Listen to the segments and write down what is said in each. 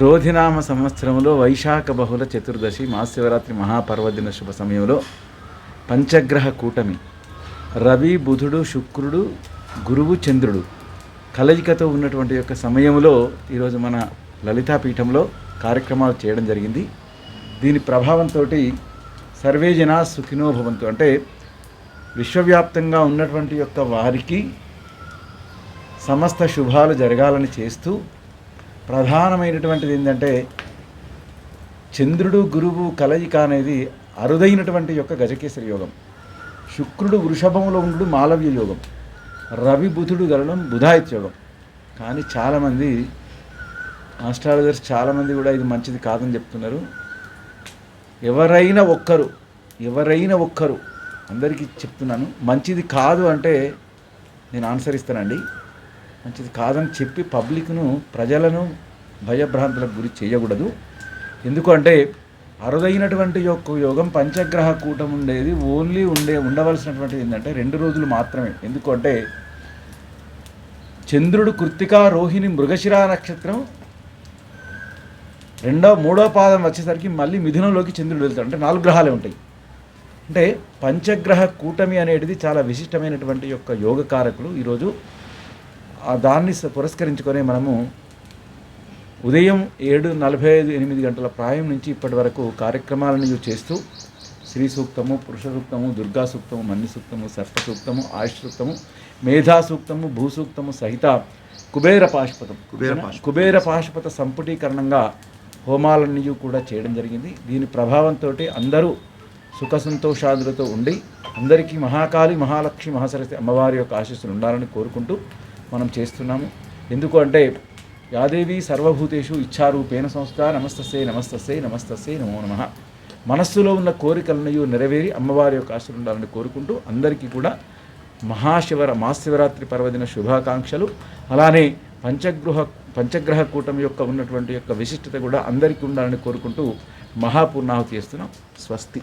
క్రోధినామ సంవత్సరంలో వైశాఖ బహుళ చతుర్దశి మహాశివరాత్రి మహాపర్వదిన శుభ సమయంలో పంచగ్రహ కూటమి. రవి బుధుడు శుక్రుడు గురువు చంద్రుడు కలయికతో ఉన్నటువంటి యొక్క సమయంలో ఈరోజు మన లలితా పీఠంలో కార్యక్రమాలు చేయడం జరిగింది. దీని ప్రభావంతో సర్వే జనా సుఖినో భవంతు. అంటే విశ్వవ్యాప్తంగా ఉన్నటువంటి యొక్క వారికి సమస్త శుభాలు జరగాలని చేస్తూ ప్రధానమైనటువంటిది ఏంటంటే చంద్రుడు గురువు కలయిక అనేది అరుదైనటువంటి యొక్క గజకేసరి యోగం. శుక్రుడు వృషభంలో ఉండు మాలవ్య యోగం. రవి బుధుడు గలడం బుధాయిత్ యోగం. కానీ చాలామంది ఆస్ట్రాలజర్స్ చాలామంది కూడా ఇది మంచిది కాదని చెప్తున్నారు. ఎవరైనా ఒక్కరు ఎవరైనా ఒక్కరు అందరికీ చెప్తున్నాను మంచిది కాదు అంటే నేను ఆన్సర్ ఇస్తానండి. మంచిది కాదని చెప్పి పబ్లిక్ను ప్రజలను భయభ్రాంతులకు గురి చేయకూడదు. ఎందుకంటే అరుదైనటువంటి యొక్క యోగం పంచగ్రహ కూటం ఉండేది ఓన్లీ ఉండే ఉండవలసినటువంటిది ఏంటంటే రెండు రోజులు మాత్రమే. ఎందుకంటే చంద్రుడు కృత్తికా రోహిణి మృగశిర నక్షత్రం రెండో మూడో పాదం వచ్చేసరికి మళ్ళీ మిథునంలోకి చంద్రుడు వెళ్తాడు. అంటే నాలుగు గ్రహాలే ఉంటాయి. అంటే పంచగ్రహ కూటమి అనేది చాలా విశిష్టమైనటువంటి యొక్క యోగకారకులు ఈరోజు దాన్ని స- పురస్కరించుకొని మనము ఉదయం ఏడు నలభై ఐదు ఎనిమిది గంటల ప్రాయం నుంచి ఇప్పటి వరకు కార్యక్రమాలను చేస్తూ శ్రీ సూక్తము పురుష సూక్తము దుర్గా సూక్తము మన్ని సూక్తము సర్ప సూక్తము ఆయుష్ సూక్తము మేధా సూక్తము భూ సూక్తము సహిత కుబేర పాశుపతం కుబేర పాశుపతం. కుబేర పాశుపత సంపుటీకరణంగా హోమాలన్నీ కూడా చేయడం జరిగింది దీని ప్రభావంతో అందరూ సుఖ సంతోషాదులతో ఉండి అందరికీ మహాకాళి మహాలక్ష్మి మహాసరస్వతి అమ్మవారి యొక్క ఆశీస్సులు ఉండాలని కోరుకుంటూ మనం చేస్తున్నాము. ఎందుకంటే యాదేవి సర్వభూతేషు ఇచ్చారూపేణ సంస్థ నమస్తస్సే నమస్తస్సే నమస్తస్సే నమో నమ. మనస్సులో ఉన్న కోరికలను నెరవేరి అమ్మవారి యొక్క ఆశలు ఉండాలని కోరుకుంటూ అందరికీ కూడా మహాశివర మహాశివరాత్రి పర్వదిన శుభాకాంక్షలు. అలానే పంచగృహ పంచగ్రహ కూటమి యొక్క ఉన్నటువంటి యొక్క విశిష్టత కూడా అందరికీ ఉండాలని కోరుకుంటూ మహాపూర్ణాహుతి చేస్తున్నాం. స్వస్తి.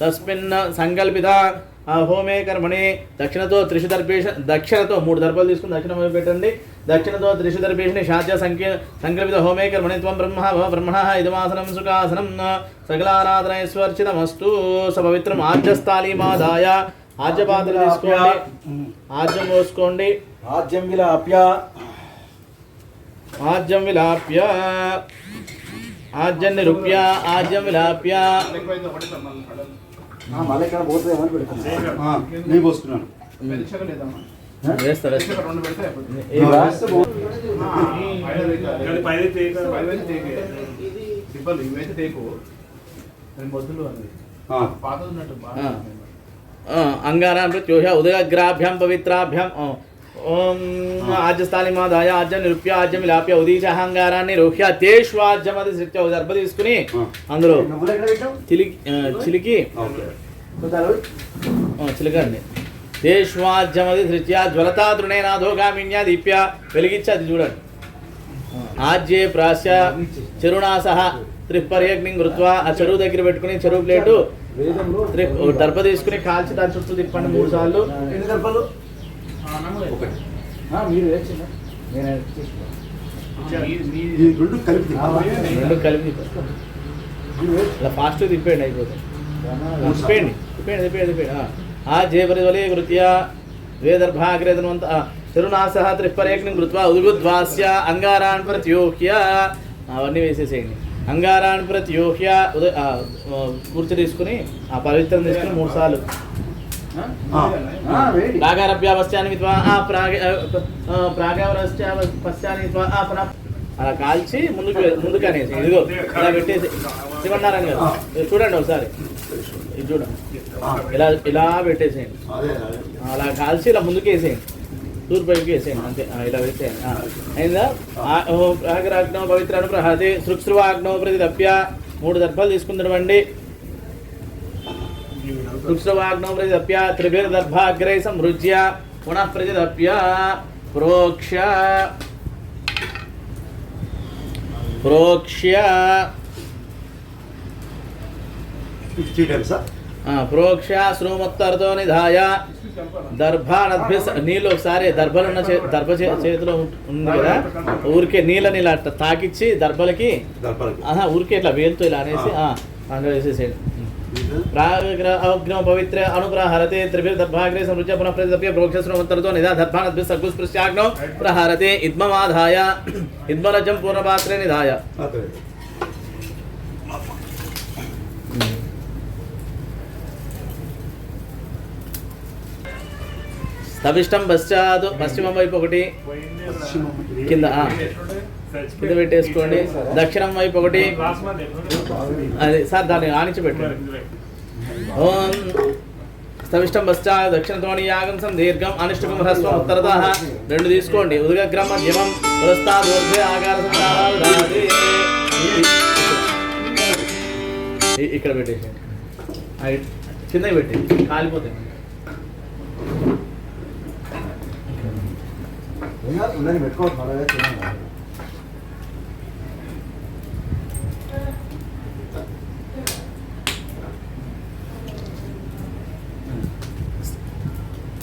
తస్మిన్ సంకల్పిత హోమే కర్మణి. దక్షిణతో త్రిషు దర్భేష దక్షిణతో మూడు దర్భలు తీసుకుని దక్షిణ వైపు పెట్టండి. దక్షిణతో త్రిషు దర్భేషిని శాద్య సంఖ్య సంకల్పిత హోమే కర్మణి. త్వం బ్రహ్మ భవ బ్రహ్మణ ఇదమాసనం సుఖాసనం. సకలారాధనైశ్వర్చితమస్తు. స పవిత్రం ఆజ్యస్థాళీమాదాయ ఆజ్యపాత్ర తీసుకోండి. ఆజ్యం పోసుకోండి. ఆద్యం విలాప్య. ఆజ్యం విలాప్య. ఆజ్యం నిరూప్య ఆజ్యం విలాప్య మళ్ళీ ఇక్కడ పోతుందేమని నేను బో- అంగారాన్ ప్రత్యూహ ఉదయగ్రాభ్యాం పవిత్రాభ్యాం ఓం ఆజ్యస్థాలిమాదాయ ఆజ్యం నిరూప్య ఆజ్యం విలాప్య ఉదీచ అహంగారాన్ని రోహ్య తేష్వాజ్యమది శృత్య దర్భ తీసుకుని అందులో చిలికి చిలికి చిలకండి. తేష్వాజ్యమది ధృత్య జ్వలతా తృణేనాధోగామిన్యా దీప్య వెలిగించి అది చూడండి. ఆజ్యే ప్రాస్య చెరుణా సహ త్రిపర్యగ్నిం కృత్వా ఆ చెరువు దగ్గర పెట్టుకుని చెరువు ప్లేటు దర్భ తీసుకుని కాల్చి దాని చుట్టూ తిప్పండి మూడు సార్లు. ఎన్ని దర్భలు ఒకటి. ఆ, మీరు నేను రెండు కలిపి రెండు కలిపి ఇలా ఫాస్ట్ తిప్పేయండి అయిపోతుంది తిప్పేయండి తిప్పేయండి తిప్పేయండి తిప్పేయండి. ఆ. జయపరివలే కృత్య వేదర్భాగ్రేతనంత తిరునాసహ త్రిపరేగ్నిం కృత్వా ఉద్గుద్వాస్య అంగారాన్ ప్రత్యోహ్య అవన్నీ వేసేసేయండి. అంగారాన్ ప్రత్యోహ్య ఉదయ కూర్చో తీసుకుని ఆ పవిత్రం తీసుకుని మూడు సార్లు. ఆ, ఆ, వేడి. ప్రాగారభ్యాపశ్చాన్ని విత్వా ఆ ప్రాగ ప్రాగావరశ్చ పశ్చాన్ని విత్వా ఆ పునః అలా కాల్చి ముందుకు ముందుకు అనేసి ఇదిగో ఇలా పెట్టేసి. శివన్నారాయణ గారు చూడండి ఒకసారి. ఇది చూడండి. ఇలా ఇలా పెట్టేసేయండి. అలా కాల్చి ఇలా ముందుకు వేసేయండి తూర్పు వైపుకి వేసేయండి అంతే. ఇలా వేసేయండి అయిందా? ప్రాగరాగ్నో పవిత్ర అనుప్రహాతి సృక్స్రువాగ్నో ప్రతి దప్య మూడు దర్భాలు తీసుకుందడమండి సృక్స్రువాగ్నో ప్రతి దప్య త్రిభిర్ దర్భాగ్రై సంవృజ్య పునః ప్రతి దప్య ప్రోక్ష్య ప్రోక్ష్య త్రీ టైమ్స్ సార్ ఆ, ప్రోక్ష శ్రోమత్తరతో నిధాయ దర్భానద్భి నీళ్ళు ఒకసారి దర్భలు ఉన్న చే దర్భ చే- చేతిలో ఉం- ఉంది కదా ఊరికే నీళ్ళని ఇలా అట్ట తాకిచ్చి దర్భలకి దర్పాలకి ఆహా ఊరికే ఇట్లా వేలుతో ఇలా అనేసి ఆ, అందులో వేసేసేయండి ప్రాగ్రహ పవిత్ర అనుప్రహరతే త్రిభిర్ దర్భాగ్రే సమృత్య పునః ప్రతిదప్య ప్రోక్ష శ్రోమత్తరతో నిధా దర్భానద్భి సగ్గుస్పృశ్యాగ్నో ప్రహరతే ఇద్మమాధాయ ఇద్మరజం పూర్ణపాత్రే నిధాయ స్తవిష్టం పశ్చాత్ పశ్చిమం వైపు ఒకటి కింద ఆ, పెట్టేసుకోండి. దక్షిణం వైపు ఒకటి. అది సార్ దాన్ని ఆనించి పెట్టండి ఓం స్తవిష్టం పశ్చాత్ దక్షిణతోని యాగం సం దీర్ఘం అనిష్టకం హ్రస్వం ఉత్తరత రెండు తీసుకోండి. ఉదగగ్రం మధ్యమం పురస్తాద్ ఊర్ధ్వే ఆకార ఇక్కడ పెట్టేసేయండి. కిందకి పెట్టి కాలిపోతాయి ఉందని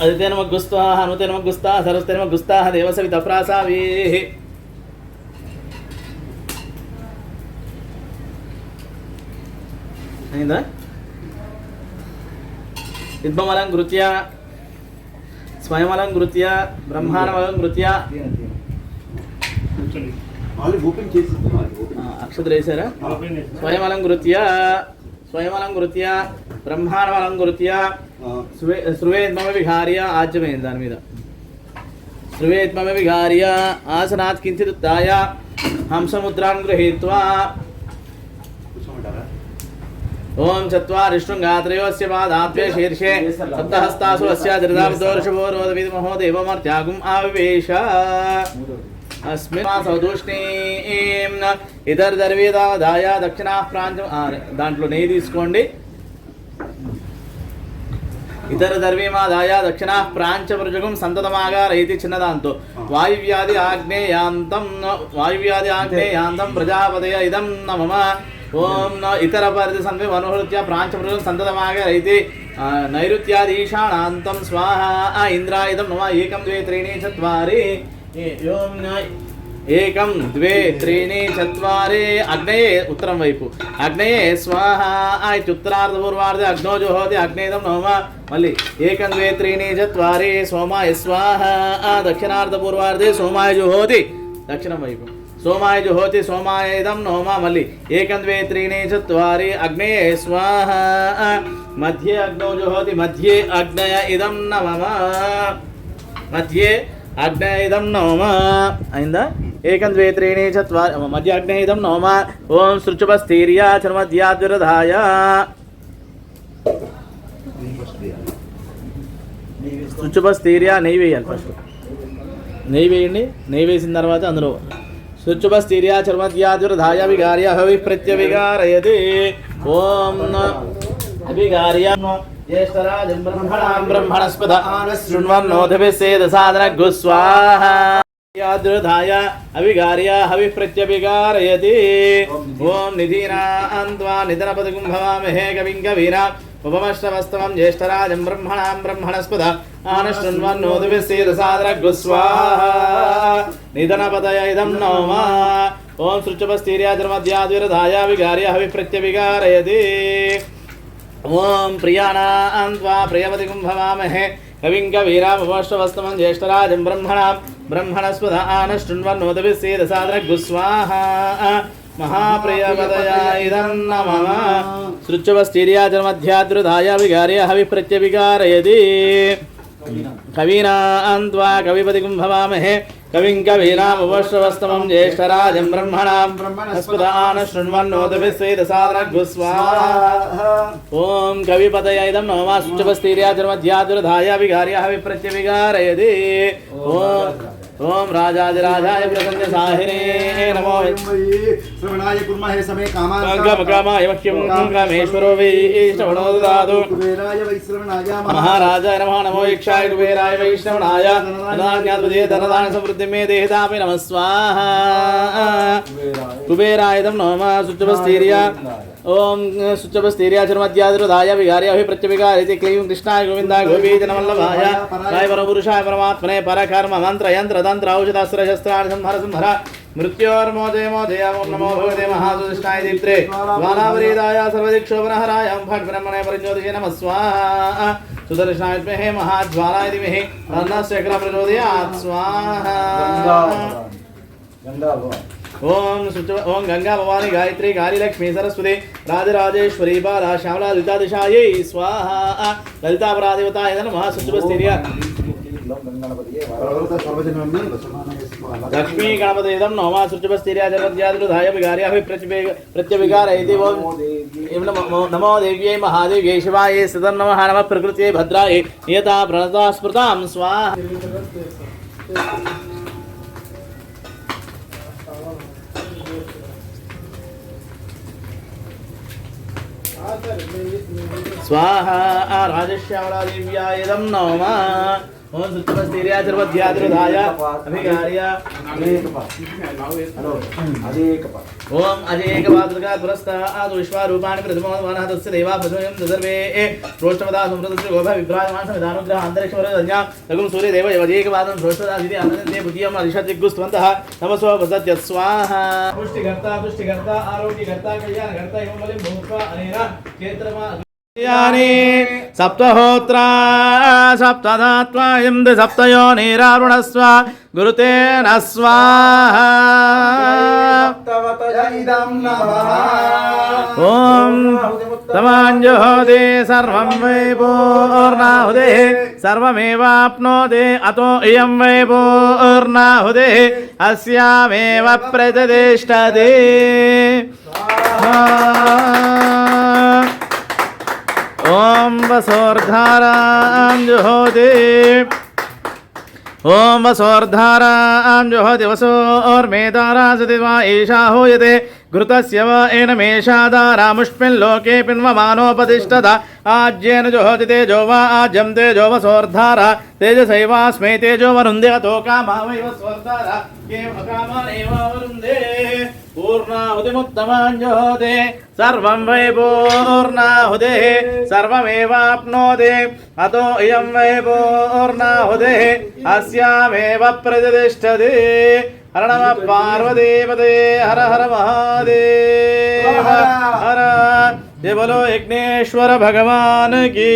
పెట్టుకోవచ్చు అలాగే తిన్నాను అదితేన మగ్గుస్తా హనుతేన మగ్గుస్తా సరస్తేన మగ్గుస్తా దేవసవిత ప్రాసావీ అయిందా యుద్ధమలంకృత్య స్వయమలంకృత్య బ్రహ్మాండమలంకృత్య మళ్ళీ ఓపెన్ చేసి ఆ, అక్షతలు వేసారా స్వయమలంకృత్య స్వయమలంకృత్య బ్రహ్మాండమలంకృత్య శృవే శృవేత్మమ విహార్య ఆజ్యమైంది దాని మీద శృవేత్మమ విహార్య ఆసనాత్ కించిత్ ఉత్థాయ హంసముద్రాన్ గృహీత్వా ఓం చత్వారిష్ణుంగాత్రయోస్య పాదాభ్య శీర్షే సప్తహస్తాసు అస్య ధృతాభిదోర్షభో రోదవిద్మహో దేవమర్త్యాగుం ఆవివేశ అస్మిన్ ఇతర దర్వేదాదాయ దక్షిణా ప్రాంతం దాంట్లో నెయ్యి తీసుకోండి ఇతర దర్వీమాదాయ దక్షిణా ప్రాంచవృజగం సంతతమాగారైతి చిన్నదాంతో వాయువ్యాధి ఆగ్నేయాంతం వాయువ్యాధి ఆగ్నేయాంతం ప్రజాపతయ ఇదం న మమ ఓం న ఇతర పరిధి సన్వి అనుహృత్య ప్రాంచవృజం సంతతమాగారైతి ఆ, నైరుత్యాదీశానాంతం స్వాహ ఆ, ఇంద్రాయుధం నమ ఏకం ద్వే త్రీణి చత్వారి ఏకం ద్వే త్రీణి చత్వారి అగ్నయే ఉత్తరం వైపు అగ్నయే స్వాహ ఇత్యుత్తరార్ధ పూర్వార్ధ అగ్నో జుహోతి అగ్నేదం నోమ మళ్ళీ ఏకం ద్వే త్రీణి చత్వారి సోమాయ స్వాహ దక్షిణార్ధ పూర్వార్ధే సోమాయ జుహోతి దక్షిణం వైపు సోమాయ జుహోతి సోమాయదం నోమ మళ్ళీ ఏకం ద్వే త్రీణి చత్వారి అగ్నయే స్వాహ మధ్యే అగ్నో జుహోతి మధ్యే అగ్నయ ఇదం నమమ మధ్యే అగ్నేయుధం నోమ అయిందా? ఏకం ద్వే త్రీణి చత్వారి మధ్య అగ్నేయుధం నోమ ఓం సృచుపస్థీర్య చర్మధ్యాద్విరధాయ సృచుపస్థీర్య నెయ్యి వేయాలి ఫస్ట్ నెయ్యి వేయండి. నెయ్యి వేసిన తర్వాత అందులో శుచుభస్థిర్యా చర్మధ్యాద్విరధాయ విగార్య హవి ప్రత్యవిగారయతి ఓం అభిగార్య జ్యేష్ఠరాజం బ్రహ్మణాం బ్రహ్మణస్పద శృణ్వన్నోధభిసేద సాధన గుస్వాహ యాదృధాయ అవిగార్య హవి ప్రత్యభిగారయతి ఓం నిధీనాన్త్వా నిధనపదగుం భవామహే కవిం కవీనా ఉపమశ్రవస్తవం జ్యేష్ఠరాజం బ్రహ్మణాం బ్రహ్మణస్పద ఆనశృణ్వన్నోదుభిసేద సాధన గుస్వాహ నిధనపదయ ఇదం నోమ ఓం సృచపస్థీర్యాద్రమధ్యాద్విరధాయ విగార్య హవి ప్రియాణాం త్వా ప్రియవతిగుం భవామహే కవిం కవీరామవశ్వస్తమం జ్యేష్ఠరాజం బ్రహ్మణాం. బ్రహ్మణస్పద ఆనశృణ్వన్నోదభిసేద సాధన గుస్వాహ మహాప్రియపదయ ఇదం నమః. సృచ్చవస్థీర్యాచరమధ్యాద్రుదాయ విగార్య హవి ప్రత్యవిగారయతి కవీనాన్త్వా కవిపతిం భవామహే కవిం కవీనాముపశ్రవస్తమం జ్యేష్ఠరాజం బ్రహ్మణాం. బ్రహ్మణస్పదాన శృణ్వన్నోదభిస్వేదసాదనఘుస్వా ఓం కవిపతయ ఇదం నమమా శుచపస్థీర్యాచర్మధ్యాదురధాయ విగార్యः విప్రత్యవిగారయది ఓం ఓం రాజాదిరాజాయ ప్రసన్న సాహినే నమో. శ్రవణాయ కుర్మహే సమే గమగమాయ మహ్యం కామేశ్వరో వై శ్రవణో వైశ్రవణాయ మహారాజాయ నమో నమో యక్షాయ కుబేరాయ వైష్ణవనాయ ధనాజ్ఞాతపదే ధనదాన సమృద్ధి మే దేహితాపి నమ స్వాహ. కుబేరాయుధం నమ శుద్ధస్థీర్య ओम शुचपस्थीर्याचरमध्यादिरुधाय विहार्य अभिप्रत्यभिकारिति क्लीं कृष्णाय गोविन्दाय गोपीजनवल्लभाय राय परपुरुषाय परमात्मने परकर्म मन्त्रयन्त्रतन्त्र औषधास्त्रशस्त्राणि संहर संहर मृत्योर्मोदे मोदय ओम नमो भगवते बालावरीदाय ब्रह्मणे परिज्योतिषे नमः स्वाहा सुदर्शनाय महाज्वालाय स्वाहा ओम शुच ओम गंगा भवानी गायत्री गारीलक्ष्मी सरस्वती राजराजेश्वरी बाला श्यामला ललिता दिशायै स्वाहा ललिता परादेवताय नमः शुचुपस्थिर्य लक्ष्मी गणपति इदं नोमा शुचुपस्थिर्य जगद्यादिधाय विकार्य प्रत्यविकार इति नमो देव्यै, महादेव्यै, शिवायै, सदन नमः नमः प्रकृत्यै, भद्रायै नियता प्रणता स्मृतां स्वाहा। స్వాహ స్వాహ రాజశ్యామలాదేవ్యాయదం నమ. ఓం అదే కప ఓం అజేకపాత్రగా పురస్తాదు విశ్వారూపాణి ప్రథమోద్వానः తస్య దేవా ప్రథమయం సర్వే ప్రోష్టమదా సంప్రదస్య గోభ విభ్రాజమాన సమిధానుగ్రహ అంతరిక్షవరదన్యా లఘుం సూర్యదేవ యవజేకపాదం ప్రోష్టదాదితి అనంతే బుద్ధియం అరిషద్దిగ్గుస్త్వంతః నమస్వ ప్రసత్య స్వాహ. పుష్టికర్త పుష్టికర్త ఆరోగ్యకర్త కళ్యాణకర్త ఇమం బలిం భూత్వా అనేన క్షేత్రమా యాని సప్తహోత్రా సప్తదాత్వా ఇంది సప్తయో నీరారుణస్వ గురుతేన స్వాహ ఇదం నమః ఓం తమాంజోదే సర్వం వై పూర్ణాహుదే సర్వమేవాప్నోదే అతో ఇయం వై ॐ वसोर्धारां जुहोति ॐ वसो और वसोर्मेधारा सति वा एषा हूयते। ఘృతస్యవ ఏన మేషాదారాముష్మిల్లోకే పిన్వమానోపతిష్టద ఆజ్యేన జోహతి తేజో వా ఆజ్యం తేజో వసోర్ధార తేజసైవాస్మై తేజో వరుందే అతో కామావైవ స్వర్ధార. కామానైవరుందే పూర్ణాహుతిముత్తమాంజోదే సర్వం వై పూర్ణాహుదే సర్వమేవాప్నోదే అతో ఇయం వై పూర్ణాహుదే అస్యామేవ ప్రతిష్టది హర నమ పార్వదేవదే హర హర మహాదేవ హర జయ బలో యజ్ఞేశ్వర భగవాన్కి